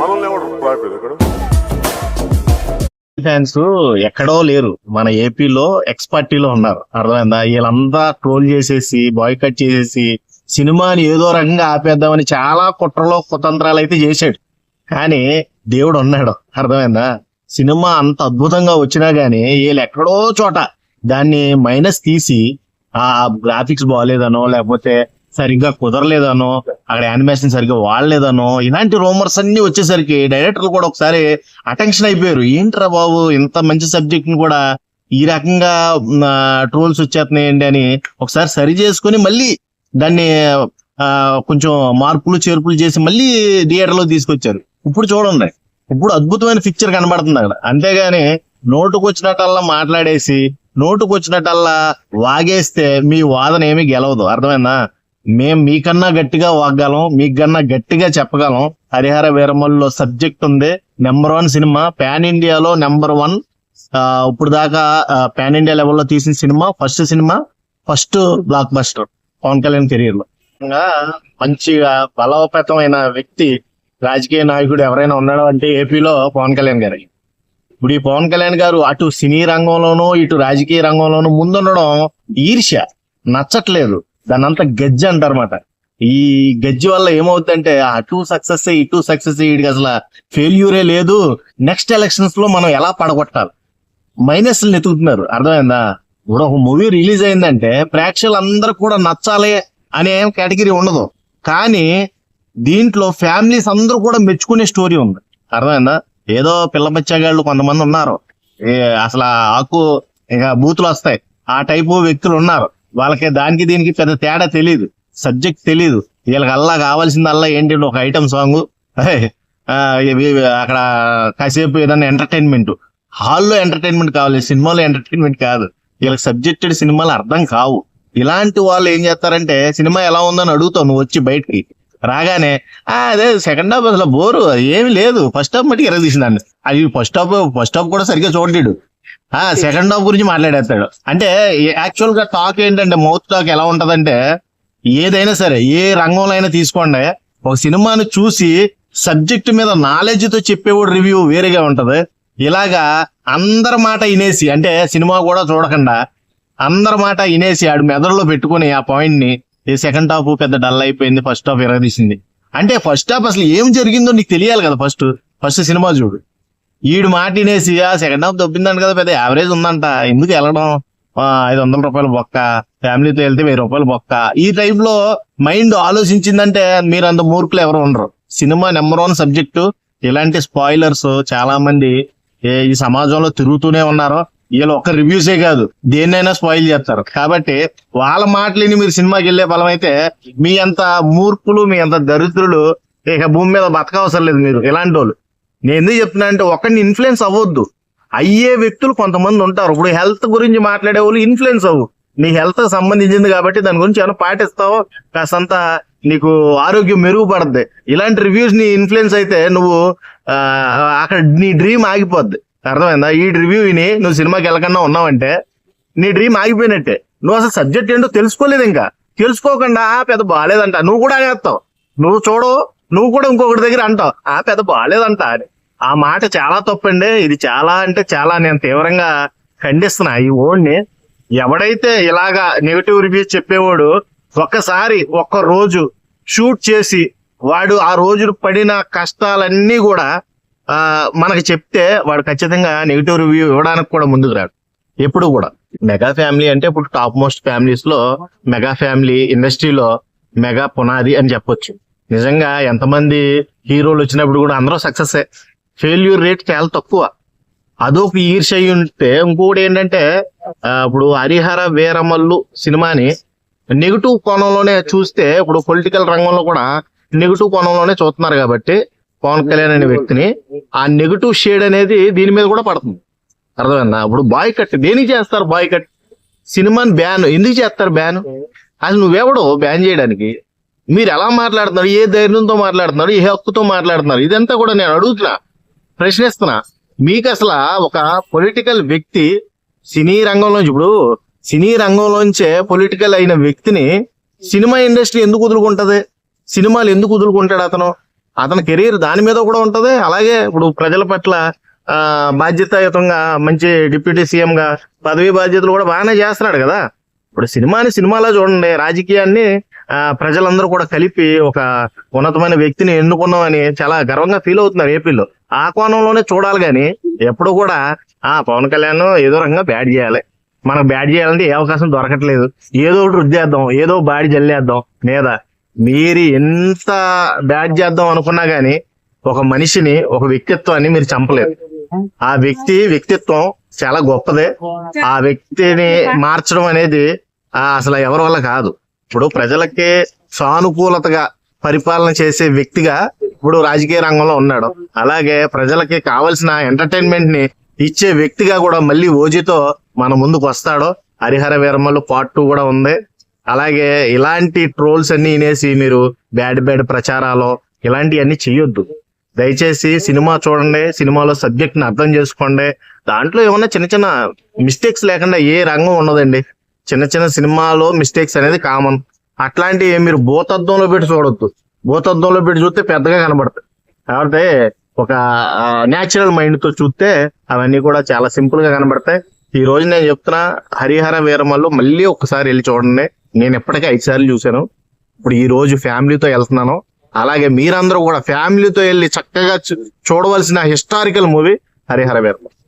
మనల్ని ఇక్కడ? ఫ్యాన్స్ ఎక్కడో లేరు. మన ఏపీలో ఎక్స్ పార్టీలో ఉన్నారు. అర్థమైందా? వీళ్ళంతా ట్రోల్ చేసేసి బాయ్కట్ చేసేసి సినిమాని ఏదో రకంగా ఆపేద్దామని చాలా కుట్రలో కుతంత్రాలు అయితే చేశాడు. కానీ దేవుడు ఉన్నాడు. అర్థమైందా? సినిమా అంత అద్భుతంగా వచ్చినా గానీ వీళ్ళు ఎక్కడో చోట దాన్ని మైనస్ తీసి ఆ గ్రాఫిక్స్ బాగాలేదనో లేకపోతే సరిగ్గా కుదరలేదనో అక్కడ యానిమేషన్ సరిగ్గా వాడలేదనో ఇలాంటి రూమర్స్ అన్ని వచ్చేసరికి డైరెక్టర్లు కూడా ఒకసారి అటెన్షన్ అయిపోయారు. ఏంట్రా బాబు ఇంత మంచి సబ్జెక్ట్ని కూడా ఈ రకంగా ట్రోల్స్ వచ్చేస్తున్నాయండి అని ఒకసారి సరి చేసుకొని మళ్ళీ దాన్ని ఆ, కొంచెం మార్పులు చేర్పులు చేసి మళ్ళీ థియేటర్లో తీసుకొచ్చారు. ఇప్పుడు చూడండి ఇప్పుడు అద్భుతమైన పిక్చర్ కనబడుతుంది అక్కడ. అంతేగాని నోటుకు వచ్చినట్టల్లా మాట్లాడేసి నోటుకు వచ్చినట్టల్లా వాగేస్తే మీ వాదన ఏమీ గెలవదు. అర్థమైందా? మేం మీకన్నా గట్టిగా వాగ్గలం మీకన్నా గట్టిగా చెప్పగలం. హరిహర వీరమల్లో సబ్జెక్ట్ ఉంది. నెంబర్ వన్ సినిమా. పాన్ ఇండియాలో నెంబర్ వన్ ఇప్పుడు దాకా పాన్ ఇండియా లెవెల్లో తీసిన సినిమా ఫస్ట్ సినిమా first blockbuster Pawan Kalyan కెరీర్లో మంచిగా బలోపేతమైన వ్యక్తి రాజకీయ నాయకుడు ఎవరైనా ఉన్నాడు అంటే ఏపీలో పవన్ కళ్యాణ్ గారు. ఇప్పుడు ఈ పవన్ కళ్యాణ్ గారు అటు సినీ రంగంలోనూ ఇటు రాజకీయ రంగంలోనూ ముందుండడం ఈర్ష్య. నచ్చట్లేదు. దాని అంతా గజ్జి అంటారన్నమాట. ఈ గజ్జి వల్ల ఏమవుతుందంటే అటు సక్సెస్ ఇటు సక్సెస్ వీడికి అసలు ఫెయిల్యూరే లేదు. నెక్స్ట్ ఎలక్షన్స్లో మనం ఎలా పడగొట్టాలి? మైనస్లు ఎతుకుతున్నారు అర్థమైందా? ఇప్పుడు ఒక మూవీ రిలీజ్ అయిందంటే ప్రేక్షకులు అందరూ కూడా నచ్చాలి అనే కేటగిరీ ఉండదు. కానీ దీంట్లో ఫ్యామిలీస్ అందరూ కూడా మెచ్చుకునే స్టోరీ ఉంది. అర్థమైందా? ఏదో పిల్ల బచ్చాగాళ్ళు కొంతమంది ఉన్నారు. ఏ అసలు ఆకు ఇక బూతులు వస్తాయి. ఆ టైపు వ్యక్తులు ఉన్నారు. వాళ్ళకి దానికి దీనికి పెద్ద తేడా తెలియదు సబ్జెక్ట్ తెలియదు వీళ్ళకి అల్లా కావాల్సింది అల్లా ఏంటి ఒక ఐటమ్ సాంగ్. అక్కడ కాసేపు ఏదైనా ఎంటర్టైన్మెంట్ హాల్లో ఎంటర్టైన్మెంట్ కావాలి సినిమాలో ఎంటర్టైన్మెంట్ కాదు. వీళ్ళకి సబ్జెక్టెడ్ సినిమాలు అర్థం కావు. ఇలాంటి వాళ్ళు ఏం చేస్తారంటే సినిమా ఎలా ఉందని అడుగుతావు నువ్వు వచ్చి బయటికి. రాగానే అదే సెకండ్ హాఫ్ అసలు బోరు అది ఏమి లేదు. ఫస్ట్ హాఫ్ మట్టికి ఎరగదీసిందండి అది ఫస్ట్ హాఫ్ ఫస్ట్ హాఫ్ కూడా సరిగ్గా చూడలేడు సెకండ్ హాఫ్ గురించి మాట్లాడేస్తాడు. అంటే యాక్చువల్గా టాక్ ఏంటంటే మౌత్ టాక్ ఎలా ఉంటదంటే ఏదైనా సరే ఏ రంగంలో అయినా తీసుకోండి. ఒక సినిమాను చూసి సబ్జెక్ట్ మీద నాలెడ్జ్తో చెప్పేవాడు రివ్యూ వేరేగా ఉంటది. ఇలాగా అందరి మాట వినేసి అంటే సినిమా కూడా చూడకుండా అందరి మాట వినేసి ఆడు మెదడులో పెట్టుకుని ఆ పాయింట్ని ఈ సెకండ్ హాఫ్ పెద్ద డల్ అయిపోయింది ఫస్ట్ హాఫ్ ఎరగదీసింది అంటే ఫస్ట్ హాఫ్ అసలు ఏం జరిగిందో నీకు తెలియాలి కదా ఫస్ట్ ఫస్ట్ సినిమా చూడు. ఈడు మాట వినేసి ఆ సెకండ్ హాఫ్ దొబ్బిందంట కదా పెద్ద యావరేజ్ ఉందంట. ఎందుకు వెళ్ళడం? ఐదు వందల రూపాయలు బొక్క ఫ్యామిలీతో వెళ్తే వెయ్యి రూపాయలు బొక్క. ఈ టైప్లో మైండ్ ఆలోచించిందంటే మీరు అంత మూర్ఖులు ఎవరు ఉండరు. సినిమా నెంబర్ వన్ సబ్జెక్టు ఇలాంటి స్పాయిలర్స్ చాలా మంది ఏ- ఈ సమాజంలో తిరుగుతూనే ఉన్నారు. వీళ్ళు ఒక్క రివ్యూసే కాదు దేన్నైనా స్పాయిల్ చేస్తారు. కాబట్టి వాళ్ళ మాటలేని మీరు సినిమాకి వెళ్ళే బలం అయితే మీ అంత మూర్ఖులు మీ అంత దరిద్రులు ఇక భూమి మీద బతకవసరం లేదు మీరు ఇలాంటి వాళ్ళు నేను ఎందుకు చెప్తున్నా అంటే ఒకరిని ఇన్ఫ్లుయెన్స్ అవ్వద్దు. అయ్యే వ్యక్తులు కొంతమంది ఉంటారు. ఇప్పుడు హెల్త్ గురించి మాట్లాడే వాళ్ళు ఇన్ఫ్లుయెన్స్ అవ్వు. నీ హెల్త్ సంబంధించింది కాబట్టి దాని గురించి ఏమైనా పాటిస్తావో? కాసంత నీకు ఆరోగ్యం మెరుగుపడద్ది. ఇలాంటి రివ్యూస్ నీ ఇన్ఫ్లుయెన్స్ అయితే నువ్వు అక్కడ నీ డ్రీమ్ ఆగిపోద్ది. అర్థమైందా? ఈ రివ్యూ విని నువ్వు సినిమాకి వెళ్ళకుండా ఉన్నావంటే నీ డ్రీమ్ ఆగిపోయినట్టే. నువ్వు అసలు సబ్జెక్ట్ ఏంటో తెలుసుకోలేదు ఇంకా. తెలుసుకోకుండా పెద్ద బాగాలేదంట నువ్వు కూడా అనేస్తావు. నువ్వు చూడు నువ్వు కూడా ఇంకొకటి దగ్గర అంటావు. ఆ పెద్ద బాగాలేదంట అని. ఆ మాట చాలా తప్పండి. ఇది చాలా అంటే చాలా నేను తీవ్రంగా ఖండిస్తున్నా. ఈ ఓడ్ని ఎవడైతే ఇలాగా నెగిటివ్ రివ్యూస్ చెప్పేవాడు ఒక్కసారి ఒక్క రోజు షూట్ చేసి వాడు ఆ రోజు పడిన కష్టాలన్నీ కూడా మనకు చెప్తే వాడు ఖచ్చితంగా నెగిటివ్ రివ్యూ ఇవ్వడానికి కూడా ముందుకు రాడు. ఎప్పుడు కూడా. మెగా ఫ్యామిలీ అంటే ఇప్పుడు టాప్ మోస్ట్ ఫ్యామిలీస్లో మెగా ఫ్యామిలీ ఇండస్ట్రీలో మెగా పునాది అని చెప్పొచ్చు. నిజంగా ఎంతమంది హీరోలు వచ్చినప్పుడు కూడా అందరూ సక్సెస్ ఫెయిల్యూర్ రేట్ చాలా తక్కువ. అదొక ఈర్ష అయి ఉంటే ఇంకొకటి ఏంటంటే ఇప్పుడు హరిహర వీరమల్లు సినిమాని నెగిటివ్ కోణంలోనే చూస్తే ఇప్పుడు పొలిటికల్ రంగంలో కూడా నెగిటివ్ కోణంలోనే చూస్తున్నారు కాబట్టి పవన్ కళ్యాణ్ అనే వ్యక్తిని ఆ నెగిటివ్ షేడ్ అనేది దీని మీద కూడా పడుతుంది. అర్థమైందా? ఇప్పుడు బాయ్ కట్ దేనికి చేస్తారు బాయ్ కట్ సినిమాని బ్యాన్ ఎందుకు చేస్తారు బ్యాన్ అసలు నువ్వెవడో బ్యాన్ చేయడానికి? మీరు ఎలా మాట్లాడుతున్నారు? ఏ ధైర్యంతో మాట్లాడుతున్నారు? ఏ హక్కుతో మాట్లాడుతున్నారు? ఇదంతా కూడా నేను అడుగుతున్నా. ప్రశ్నిస్తున్నా. మీకు అసలు ఒక పొలిటికల్ వ్యక్తి సినీ రంగంలోంచి ఇప్పుడు సినీ రంగంలోంచే పొలిటికల్ అయిన వ్యక్తిని సినిమా ఇండస్ట్రీ ఎందుకు వదులుకుంటది? సినిమాలు ఎందుకు వదులుకుంటాడు అతను? అతని కెరీర్ దాని మీద కూడా ఉంటది. అలాగే ఇప్పుడు ప్రజల పట్ల బాధ్యతాయుతంగా మంచి డిప్యూటీ సీఎంగా పదవీ బాధ్యతలు కూడా బాగానే చేస్తున్నాడు కదా. ఇప్పుడు సినిమాని సినిమాలో చూడండి. రాజకీయాన్ని ప్రజలందరూ కూడా కలిపి ఒక ఉన్నతమైన వ్యక్తిని ఎన్నుకున్నామని చాలా గర్వంగా ఫీల్ అవుతున్నారు ఏపీలో. ఆ కోణంలోనే చూడాలి కానీ ఎప్పుడు కూడా ఆ పవన్ కళ్యాణ్ ఏదో రకంగా బ్యాడ్ చేయాలి. మనకు బ్యాడ్ చేయాలంటే ఏ అవకాశం దొరకట్లేదు. ఏదో ఒకటి రుద్దేద్దాం ఏదో బాడీ జల్లేద్దాం. మీద మీరు ఎంత బ్యాడ్ చేద్దాం అనుకున్నా గానీ ఒక మనిషిని ఒక వ్యక్తిత్వాన్ని మీరు చంపలేరు. ఆ వ్యక్తి వ్యక్తిత్వం చాలా గొప్పదే. ఆ వ్యక్తిని మార్చడం అనేది అసలు ఎవరి వల్ల కాదు. ఇప్పుడు ప్రజలకి సానుకూలతగా పరిపాలన చేసే వ్యక్తిగా ఇప్పుడు రాజకీయ రంగంలో ఉన్నాడు. అలాగే ప్రజలకి కావలసిన ఎంటర్టైన్మెంట్ని ఇచ్చే వ్యక్తిగా కూడా మళ్ళీ ఓజీతో మన ముందుకు వస్తాడు. హరిహర వీరమలు పార్ట్ టూ కూడా ఉంది. అలాగే ఇలాంటి ట్రోల్స్ అన్ని వినేసి మీరు బ్యాడ్ బ్యాడ్ ప్రచారాలు ఇలాంటివన్నీ చెయ్యొద్దు. దయచేసి సినిమా చూడండి సినిమాలో సబ్జెక్ట్ని అర్థం చేసుకోండి. దాంట్లో ఏమన్నా చిన్న చిన్న మిస్టేక్స్ లేకుండా ఏ రంగం ఉండదండి చిన్న చిన్న సినిమాలో మిస్టేక్స్ అనేది కామన్ అట్లాంటివి మీరు భూతద్దంలో పెట్టి చూడొద్దు. భూతద్దంలో పెట్టి చూస్తే పెద్దగా కనబడతాయి. కాబట్టి ఒక న్యాచురల్ మైండ్తో చూస్తే అవన్నీ కూడా చాలా సింపుల్గా కనబడతాయి. ఈ రోజు నేను చెప్తున్నా హరిహర వీరమల్లో మళ్ళీ ఒకసారి వెళ్ళి చూడండి. నేను ఎప్పటికీ ఐదు సార్లు చూశాను. ఇప్పుడు ఈ రోజు ఫ్యామిలీతో వెళ్తున్నాను. అలాగే మీరందరూ కూడా ఫ్యామిలీతో వెళ్ళి చక్కగా చూ- చూడవలసిన హిస్టారికల్ మూవీ హరిహర వీరమల్